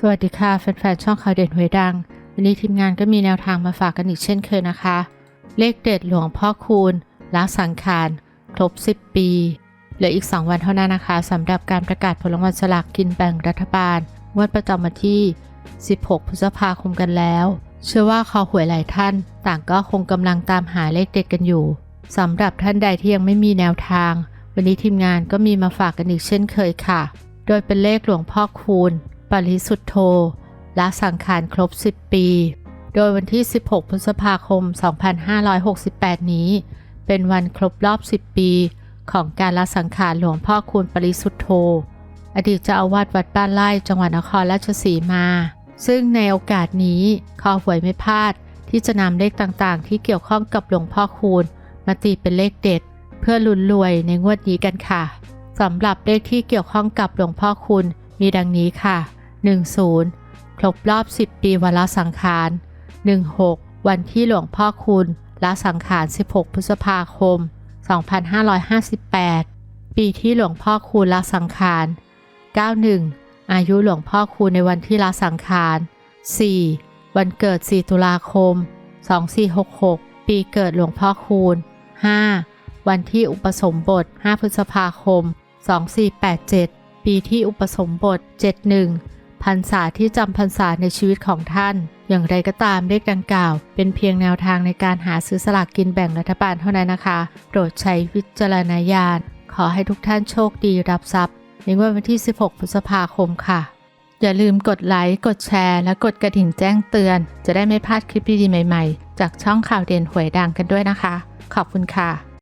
สวัสดีค่ะแฟนๆช่องข่าวเด่นหวยดัง วันนี้ทีมงานก็มีแนวทางมาฝากกันอีกเช่นเคยนะคะ เลขเด็ดหลวงพ่อคูณละสังขารครบ 10 ปีเหลืออีก 2 วันเท่านั้นนะคะสำหรับการประกาศผลรางวัลสลากกินแบ่งรัฐบาลงวดประจำวันที่ 16 พฤษภาคมกันแล้ว เชื่อว่าคอหวยหลายท่าน ต่างก็คงกำลังตามหาเลขเด็ดกันอยู่สำหรับท่านใดที่ยังไม่มีแนวทาง วันนี้ทีมงานก็มีมาฝากกันอีกเช่นเคยค่ะ โดยเป็นเลขหลวงพ่อคูณ ริสุทธโธละสังขารครบ 10 ปี โดยวันที่ 16 พฤษภาคม 2568 นี้ เป็นวันครบรอบ 10 ปี ของการละสังขารหลวงพ่อคูณปริสุทธโธ อดีตเจ้าอาวาสวัดบ้านไร่จังหวัดนครราชสีมา ซึ่งในโอกาสนี้ขอหวยไม่พลาด ที่จะนำเลขต่างๆ ที่เกี่ยวข้องกับหลวงพ่อคูณ มาตีเป็นเลขเด็ด เพื่อลุ้นรวยในงวดนี้กันค่ะสำหรับเลขที่เกี่ยวข้องกับหลวงพ่อคูณมีดังนี้ค่ะ 10 ครบรอบ 10 ปีวันละสังขาร 16 วันที่หลวงพ่อคูณละสังขาร 16 พฤษภาคม 2558 ปีที่หลวงพ่อคูณละสังขาร 91 อายุหลวงพ่อคูณในวันที่ละสังขาร 4. วันเกิด 4 ตุลาคม 2466 ปีเกิดหลวงพ่อคูณ 5. วันที่อุปสมบท 5 พฤษภาคม 2487 ปีที่อุปสมบท 71 พรรษาที่จำพรรษาในชีวิตของท่าน อย่างไรก็ตามเลขดังกล่าว เป็นเพียงแนวทางในการหาซื้อสลากกินแบ่งรัฐบาลเท่านั้นนะคะ โปรดใช้วิจารณญาณ ขอให้ทุกท่านโชคดีรับทรัพย์ในวันที่ 16 พฤษภาคมค่ะ อย่าลืมกดไลค์ กดแชร์ และกดกระดิ่งแจ้งเตือน จะได้ไม่พลาดคลิปดีๆใหม่ ๆ จากช่องข่าวเด่นหวยดังกันด้วยนะคะ ขอบคุณค่ะ